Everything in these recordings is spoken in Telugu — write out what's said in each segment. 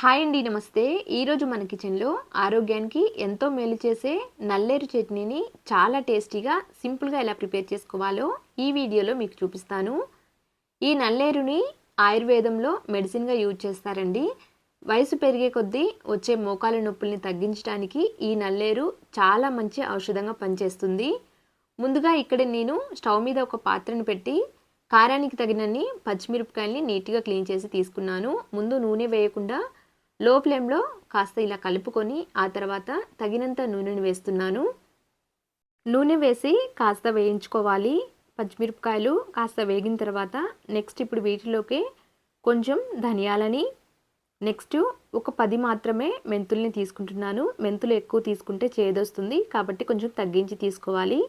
హాయ్ అండి నమస్తే. ఈరోజు మన కిచెన్లో ఆరోగ్యానికి ఎంతో మేలు చేసే నల్లేరు చట్నీని చాలా టేస్టీగా సింపుల్గా ఎలా ప్రిపేర్ చేసుకోవాలో ఈ వీడియోలో మీకు చూపిస్తాను. ఈ నల్లేరుని ఆయుర్వేదంలో మెడిసిన్గా యూజ్ చేస్తారండి. వయసు పెరిగే కొద్దీ వచ్చే మోకాల నొప్పుల్ని తగ్గించడానికి ఈ నల్లేరు చాలా మంచి ఔషధంగా పనిచేస్తుంది. ముందుగా ఇక్కడ నేను స్టవ్ మీద ఒక పాత్రను పెట్టి కారానికి తగినన్ని పచ్చిమిరపకాయల్ని నీట్గా క్లీన్ చేసి తీసుకున్నాను. ముందు నూనె వేయకుండా లో ఫ్లేమ్లో కాస్త ఇలా కలుపుకొని ఆ తర్వాత తగినంత నూనెను వేస్తున్నాను. నూనె వేసి కాస్త వేయించుకోవాలి. పచ్చిమిరపకాయలు కాస్త వేగిన తర్వాత నెక్స్ట్ ఇప్పుడు వీటిలోకి కొంచెం ధనియాలని నెక్స్ట్ ఒక పది మాత్రమే మెంతుల్ని తీసుకుంటున్నాను. మెంతులు ఎక్కువ తీసుకుంటే చేదొస్తుంది కాబట్టి కొంచెం తగ్గించి తీసుకోవాలి.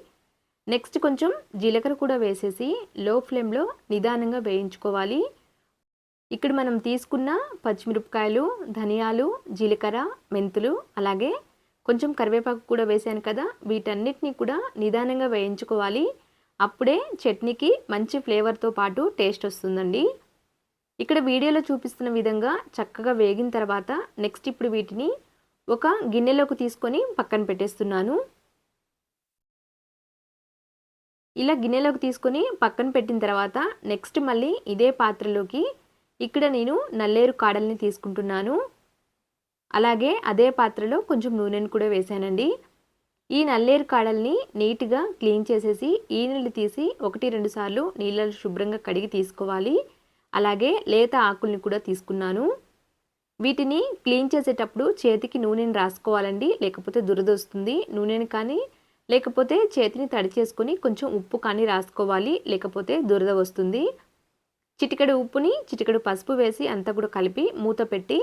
నెక్స్ట్ కొంచెం జీలకర్ర కూడా వేసేసి లో ఫ్లేమ్లో నిదానంగా వేయించుకోవాలి. ఇక్కడ మనం తీసుకున్న పచ్చిమిరపకాయలు ధనియాలు జీలకర్ర మెంతులు అలాగే కొంచెం కరివేపాకు కూడా వేసాను కదా. వీటన్నిటిని కూడా నిదానంగా వేయించుకోవాలి. అప్పుడే చట్నీకి మంచి ఫ్లేవర్తో పాటు టేస్ట్ వస్తుందండి. ఇక్కడ వీడియోలో చూపిస్తున్న విధంగా చక్కగా వేగిన తర్వాత నెక్స్ట్ ఇప్పుడు వీటిని ఒక గిన్నెలోకి తీసుకొని పక్కన పెట్టేస్తున్నాను. ఇలా గిన్నెలోకి తీసుకొని పక్కన పెట్టిన తర్వాత నెక్స్ట్ మళ్ళీ ఇదే పాత్రలోకి ఇక్కడ నేను నల్లేరు కాడల్ని తీసుకుంటున్నాను. అలాగే అదే పాత్రలో కొంచెం నూనెను కూడా వేసానండి ఈ నల్లేరు కాడల్ని నీట్గా క్లీన్ చేసేసి ఈ నీళ్ళు తీసి ఒకటి రెండు సార్లు నీళ్ళను శుభ్రంగా కడిగి తీసుకోవాలి. అలాగే లేత ఆకుల్ని కూడా తీసుకున్నాను. వీటిని క్లీన్ చేసేటప్పుడు చేతికి నూనెని రాసుకోవాలండి లేకపోతే దురద వస్తుంది నూనెని కానీ లేకపోతే చేతిని తడి చేసుకొని కొంచెం ఉప్పు కానీ రాసుకోవాలి లేకపోతే దురద వస్తుంది. చిటికెడు ఉప్పుని చిటికెడు పసుపు వేసి అంతా కూడా కలిపి మూత పెట్టి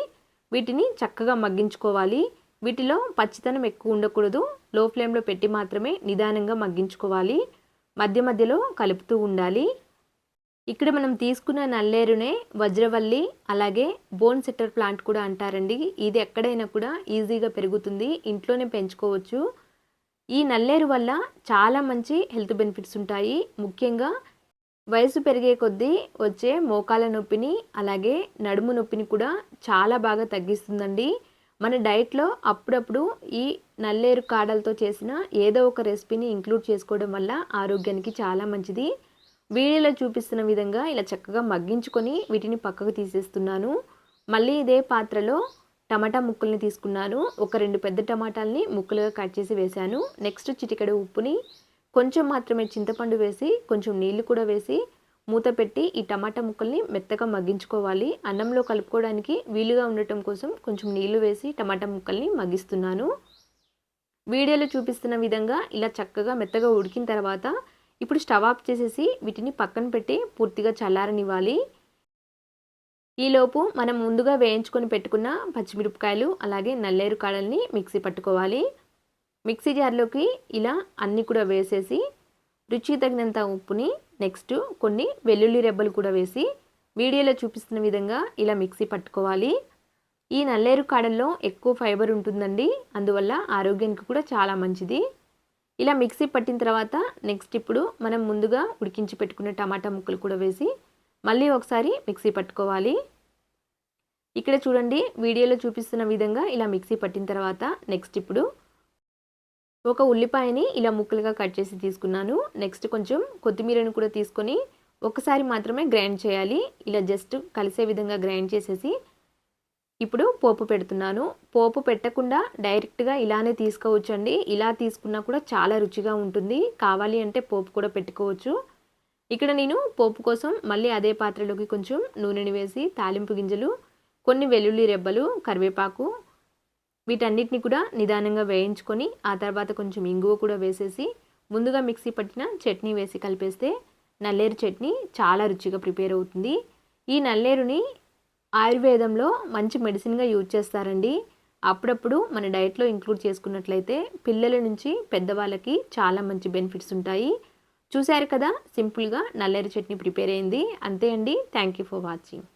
వీటిని చక్కగా మగ్గించుకోవాలి. వీటిలో పచ్చితనం ఎక్కువ ఉండకూడదు. లో ఫ్లేమ్లో పెట్టి మాత్రమే నిదానంగా మగ్గించుకోవాలి. మధ్య మధ్యలో కలుపుతూ ఉండాలి. ఇక్కడ మనం తీసుకున్న నల్లేరునే వజ్రవల్లి అలాగే బోన్ సెట్టర్ ప్లాంట్ కూడా అంటారండి. ఇది ఎక్కడైనా కూడా ఈజీగా పెరుగుతుంది. ఇంట్లోనే పెంచుకోవచ్చు. ఈ నల్లేరు వల్ల చాలా మంచి హెల్త్ బెనిఫిట్స్ ఉంటాయి. ముఖ్యంగా వయసు పెరిగే కొద్దీ వచ్చే మోకాల నొప్పిని అలాగే నడుము నొప్పిని కూడా చాలా బాగా తగ్గిస్తుందండి. మన డైట్లో అప్పుడప్పుడు ఈ నల్లేరు కాడలతో చేసిన ఏదో ఒక రెసిపీని ఇంక్లూడ్ చేసుకోవడం వల్ల ఆరోగ్యానికి చాలా మంచిది. వీడియోలో చూపిస్తున్న విధంగా ఇలా చక్కగా మగ్గించుకొని వీటిని పక్కకు తీసేస్తున్నాను. మళ్ళీ ఇదే పాత్రలో టమాటా ముక్కల్ని తీసుకున్నాను. ఒక రెండు పెద్ద టమాటాలని ముక్కలుగా కట్ చేసి వేశాను. నెక్స్ట్ చిటికెడు ఉప్పుని కొంచెం మాత్రమే చింతపండు వేసి కొంచెం నీళ్ళు కూడా వేసి మూత పెట్టి ఈ టమాటా ముక్కల్ని మెత్తగా మగ్గించుకోవాలి. అన్నంలో కలుపుకోవడానికి వీలుగా ఉండటం కోసం కొంచెం నీళ్ళు వేసి టమాటా ముక్కల్ని మగ్గిస్తున్నాను. వీడియోలో చూపిస్తున్న విధంగా ఇలా చక్కగా మెత్తగా ఉడికిన తర్వాత ఇప్పుడు స్టవ్ ఆఫ్ చేసేసి వీటిని పక్కన పెట్టి పూర్తిగా చల్లారనివ్వాలి. ఈలోపు మనం ముందుగా వేయించుకొని పెట్టుకున్న పచ్చిమిరపకాయలు అలాగే నల్లేరు కాడల్ని మిక్సీ పట్టుకోవాలి. మిక్సీ జార్లోకి ఇలా అన్నీ కూడా వేసేసి రుచికి తగినంత ఉప్పుని నెక్స్ట్ కొన్ని వెల్లుల్లి రెబ్బలు కూడా వేసి వీడియోలో చూపిస్తున్న విధంగా ఇలా మిక్సీ పట్టుకోవాలి. ఈ నల్లేరు కాడల్లో ఎక్కువ ఫైబర్ ఉంటుందండి. అందువల్ల ఆరోగ్యానికి కూడా చాలా మంచిది. ఇలా మిక్సీ పట్టిన తర్వాత నెక్స్ట్ ఇప్పుడు మనం ముందుగా ఉడికించి పెట్టుకున్న టమాటా ముక్కలు కూడా వేసి మళ్ళీ ఒకసారి మిక్సీ పట్టుకోవాలి. ఇక్కడ చూడండి వీడియోలో చూపిస్తున్న విధంగా ఇలా మిక్సీ పట్టిన తర్వాత నెక్స్ట్ ఇప్పుడు ఒక ఉల్లిపాయని ఇలా ముక్కలుగా కట్ చేసి తీసుకున్నాను. నెక్స్ట్ కొంచెం కొత్తిమీరని కూడా తీసుకొని ఒకసారి మాత్రమే గ్రైండ్ చేయాలి. ఇలా జస్ట్ కలిసే విధంగా గ్రైండ్ చేసేసి ఇప్పుడు పోపు పెడుతున్నాను. పోపు పెట్టకుండా డైరెక్ట్గా ఇలానే తీసుకోవచ్చండి. ఇలా తీసుకున్నా కూడా చాలా రుచిగా ఉంటుంది. కావాలి అంటే పోపు కూడా పెట్టుకోవచ్చు. ఇక్కడ నేను పోపు కోసం మళ్ళీ అదే పాత్రలోకి కొంచెం నూనెని వేసి తాలింపు గింజలు కొన్ని వెల్లుల్లి రెబ్బలు కరివేపాకు వీటన్నిటిని కూడా నిదానంగా వేయించుకొని ఆ తర్వాత కొంచెం ఇంగువ కూడా వేసేసి ముందుగా మిక్సీ పట్టిన చట్నీ వేసి కలిపేస్తే నల్లేరు చట్నీ చాలా రుచిగా ప్రిపేర్ అవుతుంది. ఈ నల్లేరుని ఆయుర్వేదంలో మంచి మెడిసిన్గా యూజ్ చేస్తారండి. అప్పుడప్పుడు మన డైట్లో ఇంక్లూడ్ చేసుకున్నట్లయితే పిల్లల నుంచి పెద్దవాళ్ళకి చాలా మంచి బెనిఫిట్స్ ఉంటాయి. చూశారు కదా సింపుల్గా నల్లేరు చట్నీ ప్రిపేర్ అయింది. అంతే అండి. Thank you for watching.